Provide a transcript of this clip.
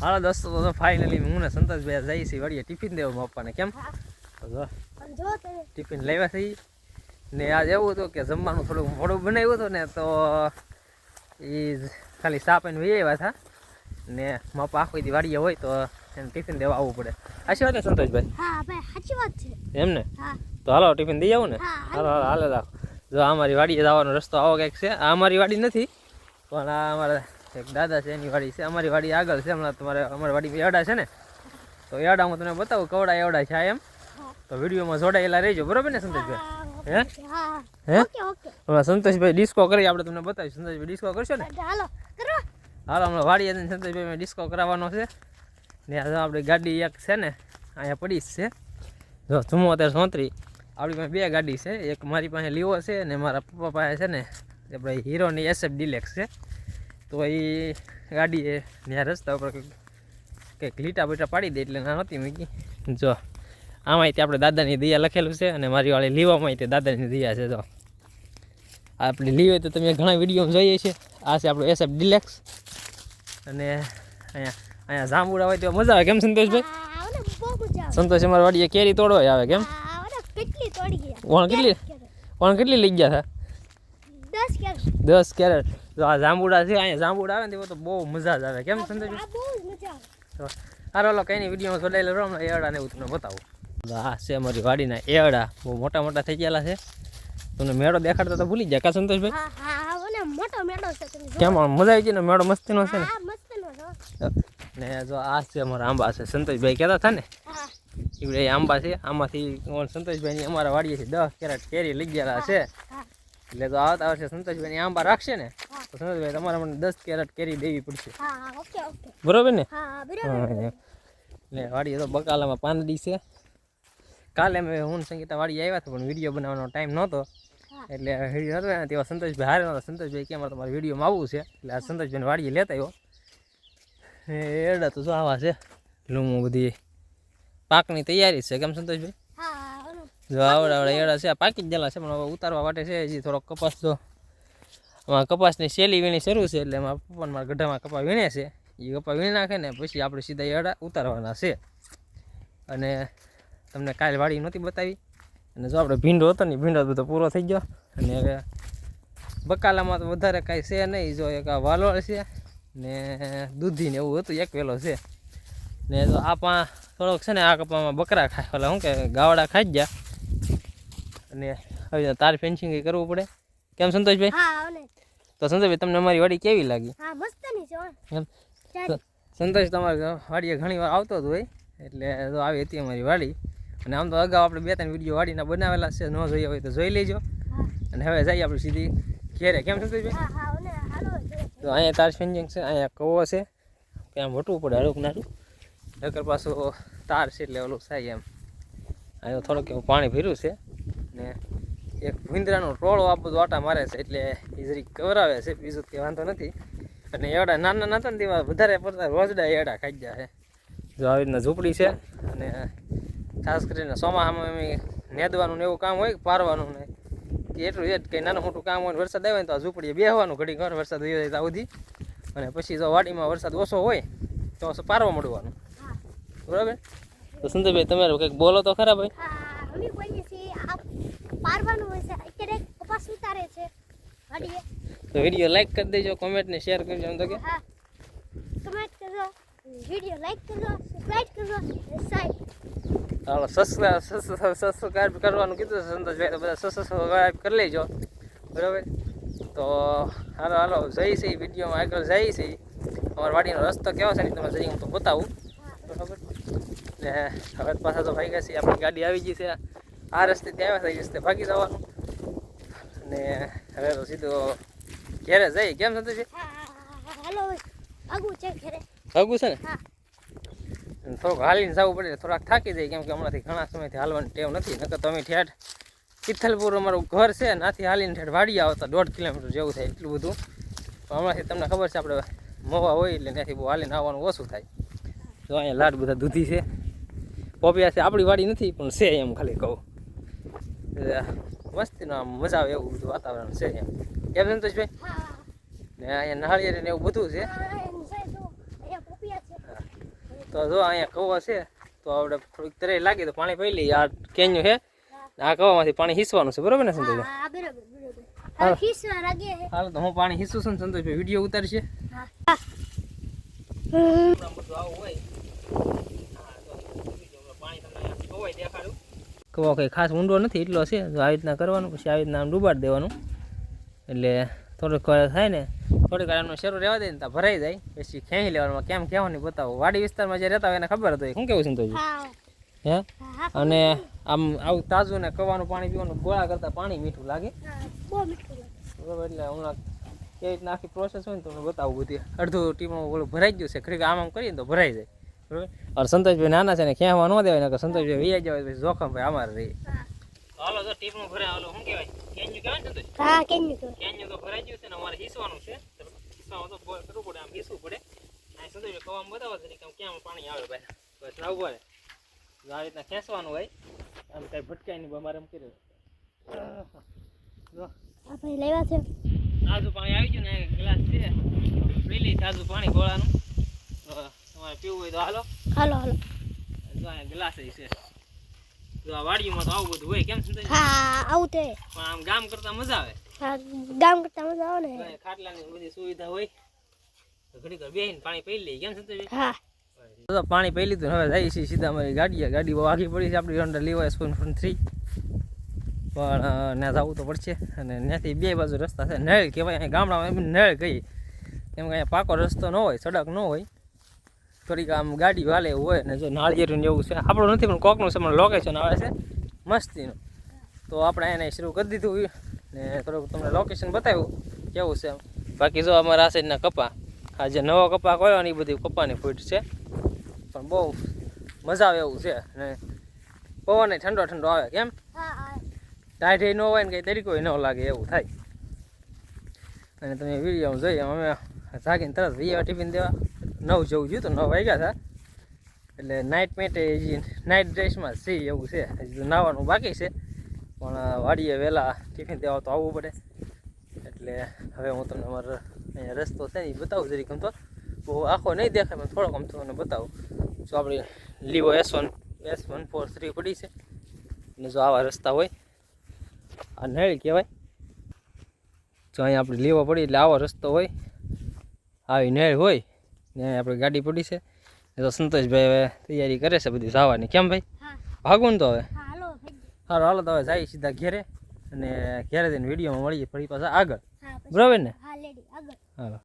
હાલો દોસ્તો તો ફાઇનલી હું ને સંતોષભાઈ જઈએ છીએ વળીએ ટિફિન દેવા પપ્પાને કેમ? ટિફિન લેવા થઈ ને આજ એવું હતું કે જમવાનું થોડુંક મોડું બનાવ્યું હતું ને તો એ ખાલી સાપ એને વી આવ્યા હતા. ને મપ્પા આખો વાડીએ હોય તો એને ટિફિન દેવા આવવું પડે. આશી વાત ને સંતોષભાઈ? સાચી વાત છે. એમ ને? તો હાલો ટિફિન દઈ આવું ને? હા, હાલો. હાલો હાલે રાખો. જો અમારી વાડીએ જવાનો રસ્તો આવો કંઈક છે. આ અમારી વાડી નથી પણ આ અમારા એક દાદા છે એની વાડી છે અમારી વાડી આગળ છે હમણાં તમારે અમારી વાડી એડા છે ને તો એડા હું તમને બતાવું કવડા એવડા છે એમ. તો વિડીયોમાં જોડાયેલા રહેજો બરોબર ને સંતોષભાઈ? હે? હા? હમણાં સંતોષભાઈ ડિસ્કો કરી આપણે તમને બતાવીશું. સંતોષભાઈ ડિસ્કો કરશો ને? હાલો હાલો હમણાં વાડીએ જઈને સંતોષભાઈ ડિસ્કો કરાવવાનો છે. ને આપણી ગાડી એક છે ને અહીંયા પડી જ છે. જો અત્યારે સોંતરી. આપણી પાસે બે ગાડી છે એક મારી પાસે લીવો છે ને મારા પપ્પા પાસે છે ને આપણે હીરોની એસએફ ડિલેક્સ છે. તો એ ગાડીએ ત્યાં રસ્તા ઉપર કંઈક લીટા બીટા પાડી દે એટલે ના નહોતી મૂકી. જો આમાંય તે આપણે દાદાની દિયા લખેલું છે અને મારી વાળી લીવામાં તે દાદાની દિયા છે જો. આપણે લીવે તો તમે ઘણા વીડિયો જોઈએ છે. આ છે આપણું એસએફ ડિલેક્સ અને અહીંયા અહીંયા જાંબુડા હોય તો મજા આવે કેમ સંતોષભાઈ? સંતોષ અમારા વાડીએ કેરી તોડો આવે કેમ? કેટલી ઓણ વણ કેટલી પણ કેટલી લઈ ગયા હતા દસ કેરેટ. દસ કેરેટ. જો આ જાંબુડા છે અહીંયા જાંબુડા આવે ને તો બહુ મજા જ આવે. કેમ તો હારો ઓલો કંઈ નહીં વિડીયોમાં જોડાયેલો રહો હમણાં એવડા ને એવું તમને બતાવું. આ છે અમારી વાડીના એવડા બહુ મોટા મોટા થઈ ગયેલા છે. તમને મેળો દેખાડતા તો ભૂલી જાય કા સંતોષભાઈ મોટો મેળો છે કેમ મજા આવી ગઈ ને? મેળો મસ્તીનો છે ને? નો છો ને જો આ છે અમારા આંબા છે. સંતોષભાઈ કહેતા હતા ને? એવડે એ આંબા છે. આમાંથી સંતોષભાઈ સંતોષભાઈની અમારા વાડીએથી દસ કેરેટ કેરી લઈ ગયેલા છે. એટલે તો આવતા વર્ષે સંતોષભાઈની આંબા રાખશે ને. તો સંતોષભાઈ તમારે મને દસ કેરેટ કેરી દેવી પડશે. બરોબર ને? એટલે વાડી વાડીએ તો બકાલામાં પાંદડી છે. કાલે મેં હું સંગીતા વાડી આવ્યા હતા પણ વીડિયો બનાવવાનો ટાઈમ નહોતો. એટલે વીડિયો હતો ને તેવા સંતોષભાઈ હારે નહોતા સંતોષભાઈ કે અમારે તમારે વિડીયોમાં આવવું છે? એટલે આ સંતોષભાઈને વાડીએ લેતા આવ્યો. એડા તો જો આવા છે? લૂમો બધી. પાકની તૈયારી છે કેમ સંતોષભાઈ. જો આવડા આવડા એડા છે આ પાકી જ ગયેલા છે પણ હવે ઉતારવા માટે છે હજી થોડોક કપાસ તો આમાં કપાસની શેલી વીણી શરૂ છે એટલે એમાં પપ્પાને મારા ગઢામાં કપા વીણે છે. એ કપા વીણી નાખે ને પછી આપણે સીધા એડા ઉતારવાના છે. અને તમને કાલ વાડી નહોતી બતાવી. અને જો આપણે ભીંડો હતો ને ભીંડો બધો પૂરો થઈ ગયો. અને હવે બકાલામાં તો વધારે કાંઈ છે નહીં. જો એક આ વાલોળ છે ને દૂધી ને એવું હતું, એક વેલો છે. ને જો આ પા થોડોક છે ને આ કપામાં બકરા ખાય. ઓલા શું કે ગાવડા ખાઈ ગયા. અને હવે તાર ફેન્સિંગ કરવું પડે. કેમ સંતોષભાઈ? તો સંતોષભાઈ તમને અમારી વાડી કેવી લાગી? હા છે સંતોષ તમારે વાડીએ ઘણી વાર આવતો જ હોય એટલે તો આવી હતી અમારી વાડી. અને આમ તો અગાઉ આપણે બે ત્રણ વીડિયો વાડીના બનાવેલા છે ન જોઈએ હોય તો જોઈ લેજો. અને હવે જઈએ આપણે સીધી ઘેરે. કેમ સંતોષભાઈ. તો અહીંયા તાર ફેન્સિંગ છે અહીંયા કવો છે. કે આમ વટવું પડે હળુક નાનું નકર પાછું તાર છે એટલે ઓલું થાય એમ. અહીંયા થોડુંક એવું પાણી ભર્યું છે. ને એક ભૂંદરાનો ટોળો આ બધું આટા મારે છે, એટલે એ જરીક કવરાવે છે, બીજું કંઈ વાંધો નથી. અને એવડા નાના હતા ને તેમાં વધારે પડતા રોજડા એડા ખાઈ ગયા છે. જો આવી રીતના ઝૂંપડી છે, અને ખાસ કરીને ચોમાસામાં એમ નેદવાનું ને એવું કામ હોય પારવાનું ને એટલું એ જ કંઈ નાનું મોટું કામ હોય વરસાદ આવે ને તો આ ઝૂંપડીએ બેહવાનું ઘડી ઘર વરસાદ વહી જાય ત્યાં સુધી. અને પછી જો વાડીમાં વરસાદ ઓછો હોય, તો પારવા મળવાનું. બરાબર? તો સુંદરભાઈ તમે કંઈક બોલો તો ખરા ભાઈ હા અમે બોલીએ છીએ આ પારવાનું હોય છે. અત્યારે કપાસ ઉતારે છે. વાડીએ તો વીડિયો લાઈક કરી દેજો કોમેન્ટ ને શેર કરજો એમ તો કે. હા. કમેન્ટ કરજો વિડિયો લાઈક કરજો સબસ્ક્રાઇબ કરજો સાઈડ હાલો સબસ્ક્રાઈબ સબસ્ક્રાઈબ કરવાનું કીધું સંતોષભાઈ તો બધા સબસ્ક્રાઈબ કરી લેજો. બરાબર? તો હાલો હાલો જઈ છે વિડીયોમાં આગળ જઈ છે અમારા વાડીનો રસ્તો કેવો છે ને તમે જઈ હું તો બતાવું. બરાબર? ને હવે પાછા તો ભાઈ ગયા છે આપણી ગાડી આવી ગઈ છે. આ રસ્તે ત્યાં છે રસ્તે ભાગી જવાનું. અને હવે તો સીધું ઘેરે જઈ કેમ આગું છે ભાગવું છે ને? થોડુંક હાલીને જવું પડે થોડાક થાકી જાય કેમ કે હમણાંથી ઘણા સમયથી હાલવાની ટેવ નથી. નકર તો અમે ઠેઠ તિથલપુર અમારું ઘર છે નાથી હાલીને ઠેઠ વાડી આવતા દોઢ કિલોમીટર જેવું થાય એટલું બધું. હમણાંથી તમને ખબર છે આપણે મોવા હોય એટલે ત્યાંથી બહુ હાલીને આવવાનું ઓછું થાય. જો અહીંયા લાડ બધા દૂધી છે. પોપિયા છે આપણી વાડી નથી પણ છે એમ ખાલી કહું. મસ્તીનો આમ મજા આવે એવું બધું વાતાવરણ છે એમ કેમ સંતોષભાઈ ને અહીંયા નાળિયેર ને એવું બધું છે? તો જો અહીંયા કવા છે તો આપણે થોડીક તરે લાગે તો પાણી પી લઈએ. આ કેન્યું છે આ કવામાંથી પાણી હિસવાનું છે. બરોબર ને સંતોષભાઈ? હાલ તો હું પાણી હીસું છું સંતોષભાઈ. વીડિયો ઉતારશે. આવું હોય. પાણી તમને દેખાડું. કવા કંઈ ખાસ ઊંડો નથી એટલો છે. તો આવી રીતના કરવાનું પછી આવી રીતના આમ ડૂબાડી દેવાનું. એટલે થોડુંક થાય ને થોડીક વાર એમનું શરૂ રહેવા દે ને ત્યાં ભરાઈ જાય. પછી ખેંચી લેવાનું. કેમ કહેવાની બતાવો. વાડી વિસ્તારમાં જે રહેતા હોય એને ખબર હતી શું કેવું તો હે. અને આમ આવું તાજું ને કવાનું પાણી પીવાનું ગોળા કરતાં પાણી મીઠું લાગે? બરાબર એટલે હમણાં કેવી રીતના આખી પ્રોસેસ હોય ને તમને બતાવું બધી. અડધું ટીમમાં ઓલું ભરાઈ ગયું છે. ખરેખર આમ આમ કરીએ તો ભરાઈ જાય. અને સંતોષભાઈ નાના છે ને ખેવા ન દેવાય ને સંતોષભાઈ વિયા જવાય પછી જોખમ ભાઈ અમારે રહી. હા હાલો તો ટીપનું ભરાય હાલો શું કહેવાય? કેન્યુ કહેવાય ને સંતોષ? હા કેન્યુ તો. કેન્યુ તો ભરાઈ ગયું છે ને અમારે હિસવાનું છે. હિસવાનું તો બોલ કરવું પડે આમ હિસવું પડે. આ સંતોષભાઈ કવામાં બતાવો તરીકે આમ ક્યાં પાણી આવે ભાઈ. બસ ના ઊભા રહે આ રીતના ખેંચવાનું હોય આમ કઈ ભટકાય નહીં અમારે એમ કર્યું. જો. આપણે લેવા છે. તાજું પાણી આવી ગયું ને ગ્લાસ છે. પી તાજું પાણી ગોળાનું. તમારે પીવું હોય તો હાલો. હાલો હાલો. જો અહીંયા ગ્લાસ છે. જો આ વાડીમાં તો આવું બધું હોય કેમ સંતોષ હા આવું તે પણ આમ ગામ કરતા મજા આવે. હા ગામ કરતા મજા આવે ને. ખાટલાની બધી સુવિધા હોય. તો ઘડીક વાર બેસીને પાણી પી લઈએ કેમ સંતોષ હા. તો પાણી પી લીધું હવે જાય છે સીધા અમારી ગાડી ગાડી બહુ આગી પડી છે આપણી હોન્ડા લેવાય સ્પોન ફોન થ્રી પણ ના જવું તો પડશે. અને ત્યાંથી બે બાજુ રસ્તા છે. નળ કહેવાય અહીંયા ગામડામાં એમ નળ કહીએ. કેમ કે અહીંયા પાકો રસ્તો ન હોય સડક ન હોય. થોડીક આમ ગાડી વાલે હોય ને જો નાળિયેરું ને એવું છે. આપણું નથી, પણ કોકનું છે પણ લોકેશન આવે છે. મસ્તીનું. તો આપણે એને શરૂ કરી દીધું ને થોડુંક તમને લોકેશન બતાવ્યું, કેવું છે બાકી જો અમારા આ સાઈડના કપા, આ જે નવો કપા કોયો ને એ બધી કપાની ફૂટ છે. પણ બહુ મજા આવે એવું છે. અને પવન ઠંડો ઠંડો આવે કેમ? ટાઈટ ન હોય ને કંઈ તરીકો ન લાગે એવું થાય. અને તમે વીડિયો જોઈએ અમે જાગીને તરત વીએ ટિફિન દેવા. નવ જવું જોયું તો નવ વાગ્યા હતા. એટલે નાઇટ મેટે હજી નાઇટ ડ્રેસમાં સી એવું છે. હજી નાવાનું બાકી છે. પણ વાડીએ વહેલા ટિફિન દેવા તો આવવું પડે. એટલે હવે હું તમને અમારો અહીંયા રસ્તો છે ને એ બતાવું જરી ગમતો બહુ આખો નહીં દેખાય, પણ થોડોક આમ તમને બતાવું. જો આપણે Livo S one S one four three પડી છે. અને જો આવા રસ્તા હોય, આ નળી કહેવાય. જો અહીંયા આપણે લીવો પડી, એટલે આવો રસ્તો હોય. આવી નળ હોય. ને આપણી ગાડી પડી છે. તો સંતોષભાઈ હવે તૈયારી કરે છે બધી જવાની. કેમ ભાઈ? ભાગવું ને તો હવે. સારું હાલો તો હવે જાય સીધા ઘેરે અને ઘેરે જઈને વિડીયોમાં મળીએ. ફરી પાછા આગળ. બરાબર ને? હા હાલો.